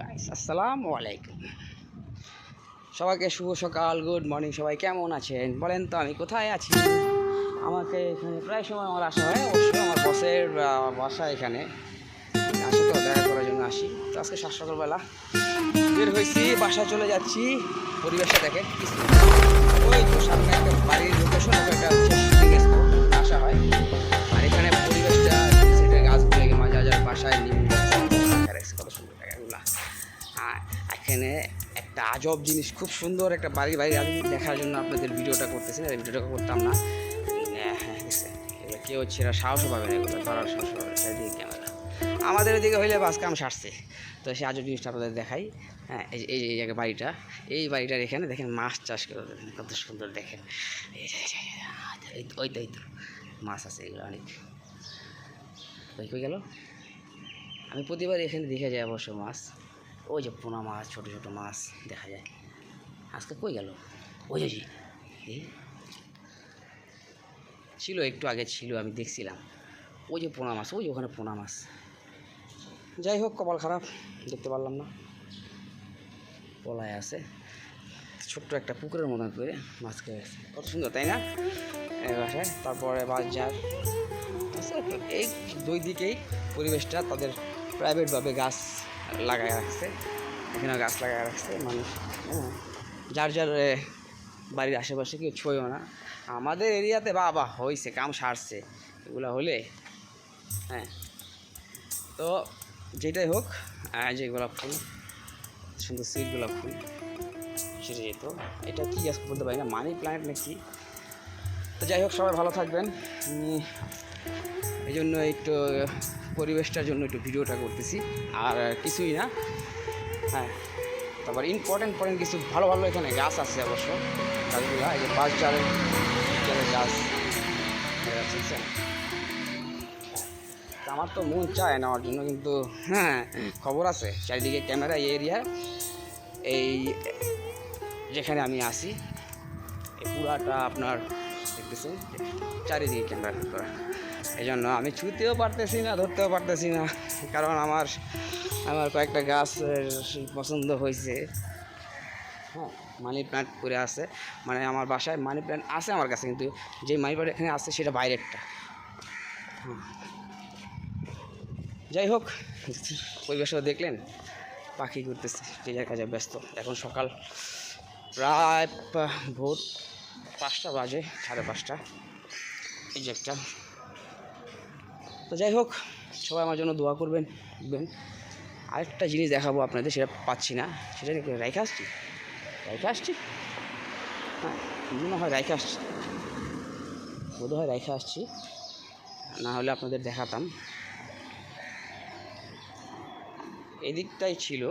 Guys আসসালামু আলাইকুম সবাইকে শুভ সকাল গুড মর্নিং সবাই কেমন আছেন? বলেন তো আমি কোথায় আছি? আমাকে এখানে প্রায় সময় আমার আসা হয় অবশ্যই আমার বসের বাসা এখানে। আসি তো দেখা করার জন্য আসি। তো আজকে সাত সকালবেলা বের হয়েছি বাসায় চলে যাচ্ছি। পরিবেশটা দেখেন ওই তো সামনে একটা বাড়ির লোকেশন একটা আসা হয়। আর এখানে পরিবেশটা সেটা গাছগুলো মাঝে বাসায় রাখছে, কত সুন্দর এখানে একটা আজব জিনিস, খুব সুন্দর একটা বাড়ি বাড়ি আমি দেখার জন্য আপনাদের ভিডিওটা করতেছি না ভিডিওটা করতাম না। হ্যাঁ হ্যাঁ এগুলো কেউ এরা সাহসও পাবে না, এগুলো ধরার সাহস পাবে চারিদিকে ক্যামেরা। আমাদের এদিকে হইলে বাস কাম সারছে। তো সেই আজব জিনিসটা আপনাদের দেখাই। হ্যাঁ এই এই এই জায়গায় বাড়িটা, এই বাড়িটার এখানে দেখেন মাছ চাষ করে কত সুন্দর দেখেন। ওই তো ওই তো, মাছ আছে এগুলো অনেক। ওই কই গেল? আমি প্রতিবার এখানে দেখে যাই অবশ্য মাছ। ওই যে পোনা মাছ, ছোটো ছোটো মাছ দেখা যায়। আজকে কই গেল? ওই যে ছিল, একটু আগে ছিল, আমি দেখছিলাম। ওই যে পোনা মাছ, ওই যে ওখানে পোনা মাছ। যাই হোক, কপাল খারাপ, দেখতে পারলাম না। পলায় আছে। ছোট্ট একটা পুকুরের মতন করে মাছ খেয়ে গেছে কত সুন্দর, তাই না? বাসায়। তারপরে বাজার। এই দুই দিকেই পরিবেশটা, তাদের প্রাইভেটভাবে গাছ লাগায় রাখছে। এখানে গাছ লাগায় রাখছে মানুষ হ্যাঁ, যার যার বাড়ির আশেপাশে কেউ ছয়ও না। আমাদের এরিয়াতে বাবা হয়েছে কাম সারছে এগুলো হলে হ্যাঁ। তো যেটাই হোক যে গোলাপ ফুল সুন্দর সুইট গোলাপ ফুল সেটা যেত। এটা কী গাছ বলতে পারি না মানি প্ল্যান্ট নাকি? তো যাই হোক সবাই ভালো থাকবেন। এই জন্য একটু, পরিবেশটার জন্য একটু ভিডিওটা করতেছি। আর কিছুই না। হ্যাঁ। তারপর ইম্পর্টেন্ট ইম্পর্টেন্ট কিছু ভালো ভালো এখানে গাছ আছে অবশ্য। গাছগুলো, এই যে পাঁচ চারের গাছ? তা আমার তো মন চায় নেওয়ার জন্য, কিন্তু হ্যাঁ খবর আছে। চারিদিকে ক্যামেরা এরিয়া এই যেখানে আমি আসি পুরাটা আপনার দেখতেছেন চারিদিকে ক্যামেরা করা এই জন্য আমি ছুতেও পারতেছি না, ধরতেও পারতেছি না। কারণ আমার আমার কয়েকটা গাছ পছন্দ হয়েছে। হ্যাঁ মানি প্ল্যান্ট করে আছে। মানে আমার বাসায় মানি প্ল্যান্ট আছে আমার কাছে, কিন্তু যে মানি প্ল্যান্ট এখানে আছে সেটা বাইরেরটা। হ্যাঁ। যাই হোক পরিবেশটা দেখলেন, পাখি ঘুরতেছে, যে যার কাজে ব্যস্ত। এখন সকাল প্রায় ভোর পাঁচটা বাজে, সাড়ে পাঁচটা। এই যে একটা তো যাই হোক, সবাই আমার জন্য দোয়া করবেন দেখবেন আরেকটা জিনিস দেখাবো আপনাদের, সেটা পাচ্ছি না। সেটা রাইখে আসছি? রাইখে আসছি? হ্যাঁ মনে হয় রাইখে আসছি। বোধ হয় রাইখে আসছি। না হলে আপনাদের দেখাতাম। এদিকটাই ছিল।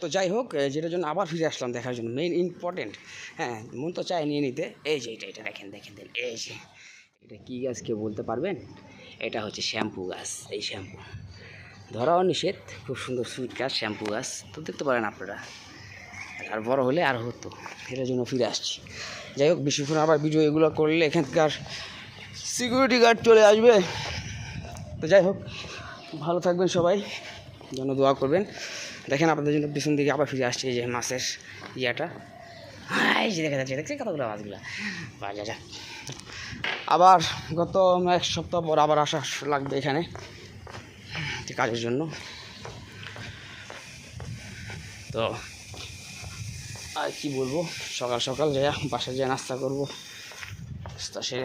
তো যাই হোক যেটার জন্য আবার ফিরে আসলাম দেখার জন্য। মেইন ইম্পর্টেন্ট হ্যাঁ মন তো চায় নিয়ে নিতে। এই যে এটা এটা দেখেন দেখেন, এই যে। এটা কী গাছ কেউ বলতে পারবেন? এটা হচ্ছে শ্যাম্পু গাছ, এই শ্যাম্পু। ধরাও নিষেধ, খুব সুন্দর সুইট গাছ, শ্যাম্পু গাছ। তো দেখতে পারেন আপনারা, আর বড় হলে আর হতো, এটার জন্য ফিরে আসছি। যাই হোক বেশিক্ষণ আবার ভিডিও এগুলো করলে এখানকার সিকিউরিটি গার্ড চলে আসবে। তো যাই হোক, ভালো থাকবেন সবাই, জন্য দোয়া করবেন। দেখেন আপনাদের জন্য পিছন দিকে আবার ফিরে আসছে যে মাছের ইয়াটা। এই যে দেখা যাচ্ছে দেখছি কতগুলো মাছগুলো? বাজা যা। আবার গত এক সপ্তাহ পর আবার আসা লাগবে এখানে কাজের জন্য। তো আর কি বলব? সকাল সকাল যাই বাসায় যেয়ে নাস্তা করব। তা সে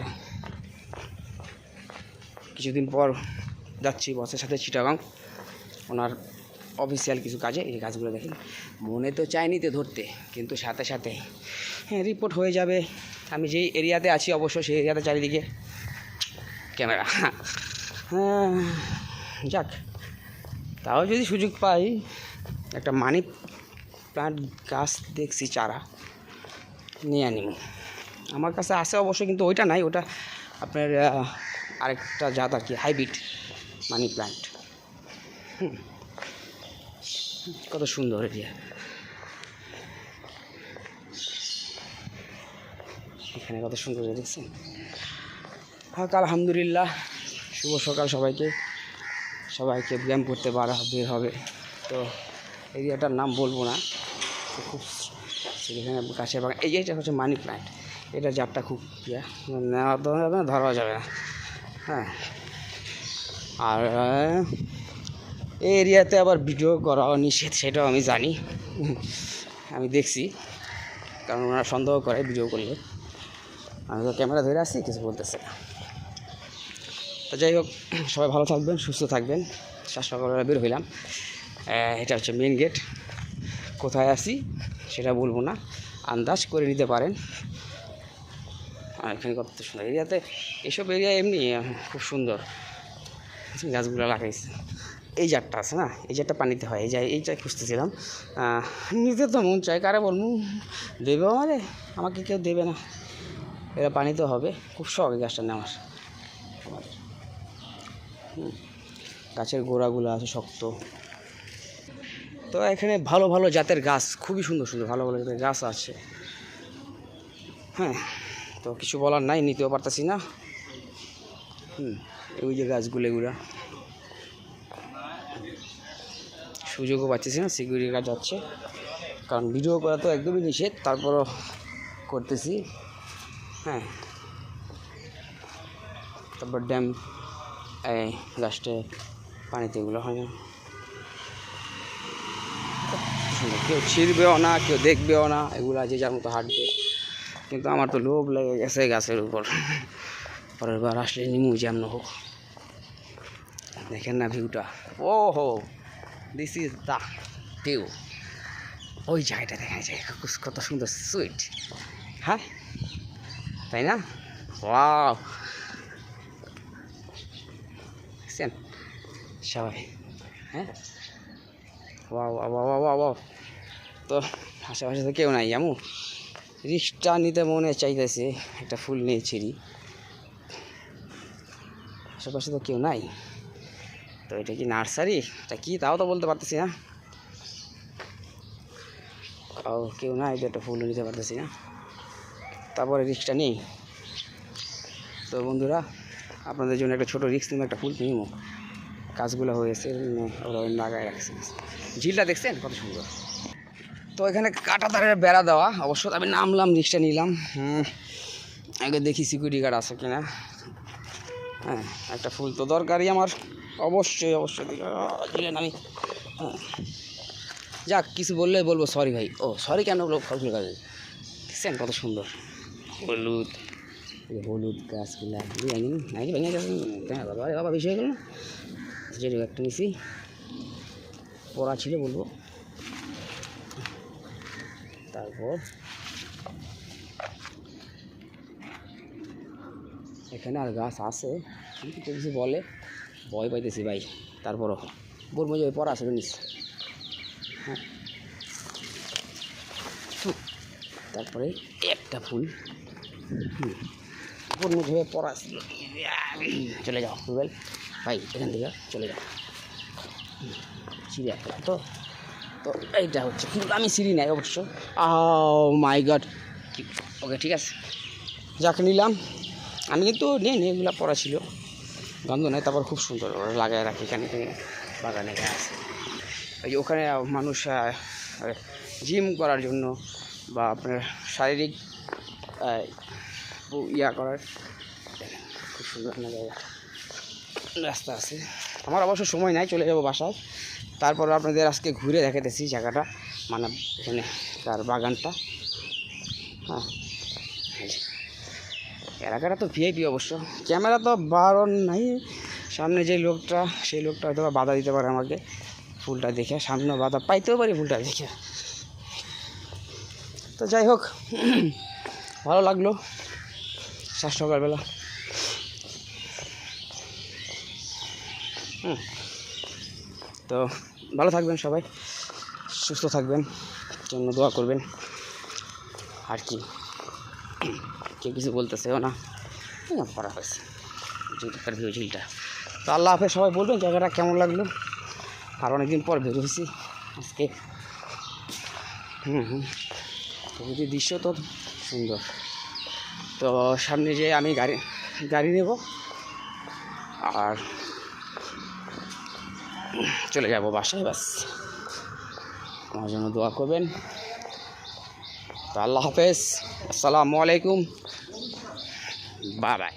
কিছুদিন পর যাচ্ছি বসের সাথে চিটাগাং। ওনার অফিসিয়াল কিছু কাজে, এই কাজগুলো দেখেন। মনে তো চায়নি তো ধরতে, কিন্তু সাথে সাথে হ্যাঁ রিপোর্ট হয়ে যাবে। আমি যেই এরিয়াতে আছি অবশ্য সেই এরিয়াতে চারিদিকে ক্যামেরা। হ্যাঁ যাক। তাও যদি সুযোগ পাই, একটা মানি প্লান্ট গাছ দেখছি, চারা নিয়ে আনিব আমার কাছে আছে অবশ্য, কিন্তু ওইটা নাই, ওটা আপনার আরেকটা জাত আর কি, হাইব্রিড মানি প্ল্যান্ট কত সুন্দর এরিয়া। এখানে কত সুন্দর দেখছেন। হাক আলহামদুলিল্লাহ, শুভ সকাল সবাইকে। সবাইকে ব্যায়াম করতে পারা বের হবে। তো এরিয়াটার নাম বলব না। খুব সেখানে গাছের বাগান এই এটা হচ্ছে মানি প্ল্যান্ট এটা জাতটা খুব ইয়ে। নেওয়া যাবে না, ধরা যাবে না। হ্যাঁ। আর এই এরিয়াতে আবার ভিডিও করা নিষেধ, সেটাও আমি জানি। আমি দেখছি। কারণ ওনারা সন্দেহ করে ভিডিও করলে। আমি তো ক্যামেরা ধরে আসি কিছু বলতেছে না। তো যাই হোক সবাই ভালো থাকবেন সুস্থ থাকবেন। শ্বাস সকালবেলা বের হইলাম। এটা হচ্ছে মেন গেট কোথায় আসি সেটা বলব না। আন্দাজ করে নিতে পারেন। আর এখানে কত সুন্দর এরিয়াতে এসব এরিয়া এমনি খুব সুন্দর। গাছগুলো লাগাইছে। এই জারটা আছে না এই জারটা পানিতে হয় এই যে এইটা খুঁজতেছিলাম। আহ, নিতে তো মন চায় কারে বলব? দেবে আমারে? আমাকে কেউ দেবে না। এরা পানিতে হবে। খুব শখ গাছটা নেওয়ার। গাছের গোড়াগুলো আছে শক্ত। তো এখানে ভালো ভালো জাতের গাছ, খুবই সুন্দর সুন্দর, ভালো ভালো জাতের গাছ আছে। হ্যাঁ তো কিছু বলার নাই, নিতেও পারতাছি না। হুম ওই যে গাছগুলো, এগুলা। সুযোগও পাচ্ছি না সিকিউরিটি গাছ যাচ্ছে। কারণ ভিডিও করা তো একদমই নিষেধ, তারপরও করতেছি। হ্যাঁ। তারপর ড্যাম, এই লাস্টে পানিতে এগুলো হয় না। কেউ ছিঁড়বেও না, কেউ দেখবেও না, এগুলো যে যার মতো হাঁটবে। কিন্তু আমার তো লোভ লেগে গেছে গাছের উপর। পরের বার আসলে নিমু যেমন হোক। দেখেন না ভিউটা। ও হো দিস ইজ দা ভিউ ওই জায়গাটা দেখা যায়। কত সুন্দর সুইট। হ্যাঁ? তাই না? ওয়াও দেখছেন সবাই হ্যাঁ? ওয়াও ওয়াও ওয়াও ওয়াও তো আশেপাশে তো কেউ নাই, জামু? রিক্সটা নিতে মনে চাইতেছে, একটা ফুল নিয়ে ছিঁড়ি। আশেপাশে তো কেউ নাই। তো এটা কি নার্সারি? এটা কি? তাও তো বলতে পারতেছি না। ও কেউ নাই, তো একটা ফুল নিতে পারতেছি না। তারপরে রিক্সটা নেই। তো বন্ধুরা, আপনাদের জন্য একটা ছোটো রিক্স একটা ফুল নিমো কাজগুলো হয়েছে ওরা লাগায় রাখছে। ঝিলটা দেখছেন? কত সুন্দর। তো এখানে কাটা তারের বেড়া দেওয়া, অবশ্য আমি নামলাম রিক্সটা নিলাম। আগে দেখি সিকিউরিটি গার্ড আছে কিনা। হ্যাঁ একটা ফুল তো দরকারই আমার। অবশ্যই অবশ্যই দিলেন আমি। হ্যাঁ। যাক, কিছু বললে বলব সরি ভাই। ও সরি কেন ফসল গাছ দেখছেন কত সুন্দর। হলুদ। হলুদ গাছগুলা। ভেঙে গেছে। হ্যাঁ বাবা বেশি হয়ে গেল যেটুকু একটা নিছি। পড়া ছিল বলব। তারপর এখানে আর গাছ আছে। কিন্তু কিছু বলে, ভয় পাইতেছি ভাই। তারপরও যে ওই পড়া আছে নিস হ্যাঁ। তারপরে একটা ফুল। হুম বলব যে পড়া ছিল চলে যাও রুবেল ভাই, এখান থেকে চলে যাও। সিঁড়ি তো। তো এইটা হচ্ছে। ফুল আমি সিঁড়ি নাই অবশ্য। মাই গড ওকে ঠিক আছে। যাকে, নিলাম। আমি কিন্তু নিয়ে নিয়ে এগুলো পড়া ছিল। গন্ধ নাই, তারপর খুব সুন্দর লাগায় রাখি এখানে বাগানে গাছ ওই যে ওখানে মানুষ জিম করার জন্য বা আপনার শারীরিক ইয়া করার। খুব সুন্দর একটা জায়গা। রাস্তা আছে। আমার অবশ্য সময় নাই, চলে যাব বাসায়। তারপর আপনাদের আজকে ঘুরে দেখাতেছি জায়গাটা মানে এখানে তার বাগানটা। হ্যাঁ। এলাকাটা তো ভিআইপি অবশ্য। ক্যামেরা তো বারণ নাই। সামনে যে লোকটা, সেই লোকটা হয়তো বাধা দিতে পারে আমাকে। ফুলটা দেখে সামনে বাধা, পাইতেও পারি ফুলটা দেখে। তো যাই হোক, ভালো লাগল। সকালবেলা। হুম। তো ভালো থাকবেন সবাই, সুস্থ থাকবেন, জন্য দোয়া করবেন। আর কি? কেউ কিছু বলতেছেও না। করা হয়েছে। ঝিলটার ভিউ ঝিলটা। তো আল্লাহ হাফেজ, সবাই বলবেন জায়গাটা কেমন লাগল। আর অনেকদিন পর বের হয়েছি আজকে। হুম হুম। প্রকৃতির দৃশ্য তো সুন্দর। তো সামনে যে আমি গাড়ি গাড়ি নেব আর চলে যাব বাসায় বাস আমার জন্য দোয়া করবেন। তো আল্লাহ হাফেজ। আসসালামু আলাইকুম। Bye bye.